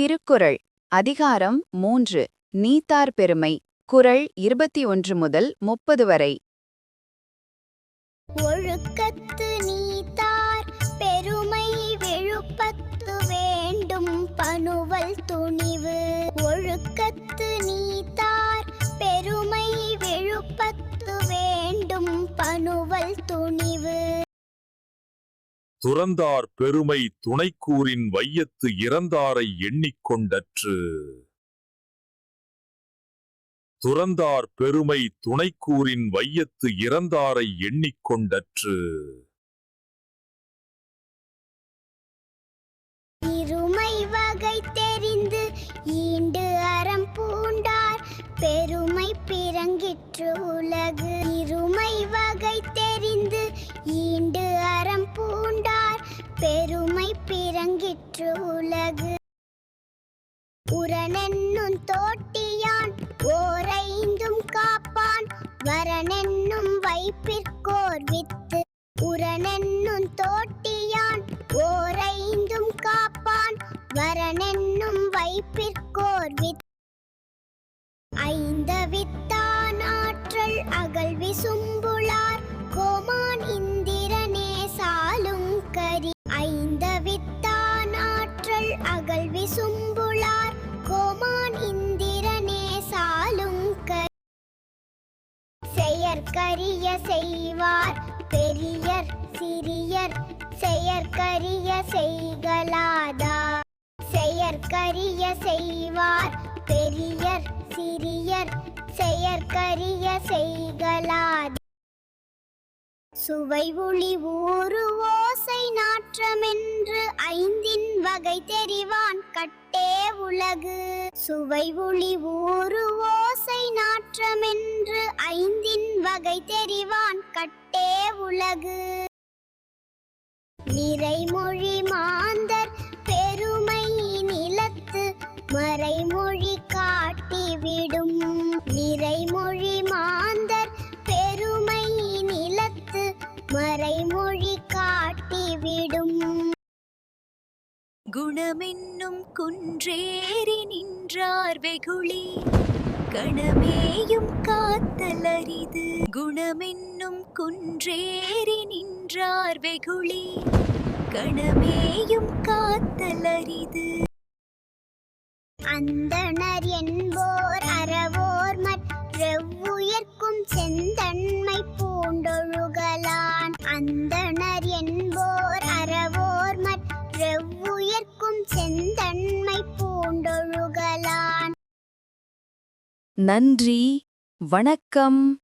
திருக்குறள் அதிகாரம் மூன்று நீத்தார் பெருமை குறள் இருபத்தி ஒன்று முதல் முப்பது வரை. ஒழுக்கத்து நீத்தார் பெருமை விழுப்பத்து வேண்டும் பனுவல் துணிவு. ஒழுக்கத்து நீத்தார் பெருமை விழுப்பத்து வேண்டும் பனுவல் துணிவு. துறந்தார் பெருமை துணைக்கூறின் வையத்து இறந்தாரை எண்ணிக்கொண்டற்று. துறந்தார் பெருமை துணைக்கூறின் வையத்து இறந்தாரை எண்ணிக்கொண்டற்று. இருமை வகை தெரிந்து ஈண்டு அறம் பூண்டார். பெருமை பிறங்கிற்று உலகு. பெருமை பிறங்கிற்று உலகு. உரணென்னும் தோட்டியான் ஓரைந்தும் காப்பான். வரனென்னும் வைப்பிற்கோர் வித்து. உரணென்னும் தோட்டியான் ஓரைந்தும் காப்பான். வரனென்னும் வைப்பிற்கோர் வித்து ஐந்த வித்தான் ஆற்றல் அகல் விசும்பு ஐந்த ஆற்றல் அகல் விசும்புளார் கோமான் இந்திரனே சாலும் செயற்கரிய செய்வார். பெரியர் சிறியர் செயற்கரிய செய்கலாதா செயற்கரிய செய்வார். பெரியர் சிறியர் செயற்கரிய செய்கலாதா சுவை ஒளி ஊறு ஓசை நாற்றமென் ஐந்தின் வகை தெரிவான் கட்டே உலகு. சுவை ஒளி ஊறு ஓசை நாற்றமென்று ஐந்தின் வகை தெரிவான் கட்டே உலகு. நிறைமொழி குணமென்னும் குன்றேறி நின்றார் வெகுளி. கணமேயும் காத்தலரிது குணமென்னும் குன்றேறி நின்றார் வெகுளி. கணமேயும் காத்தலரிது அந்தனர் என்போர் நன்றி வணக்கம்.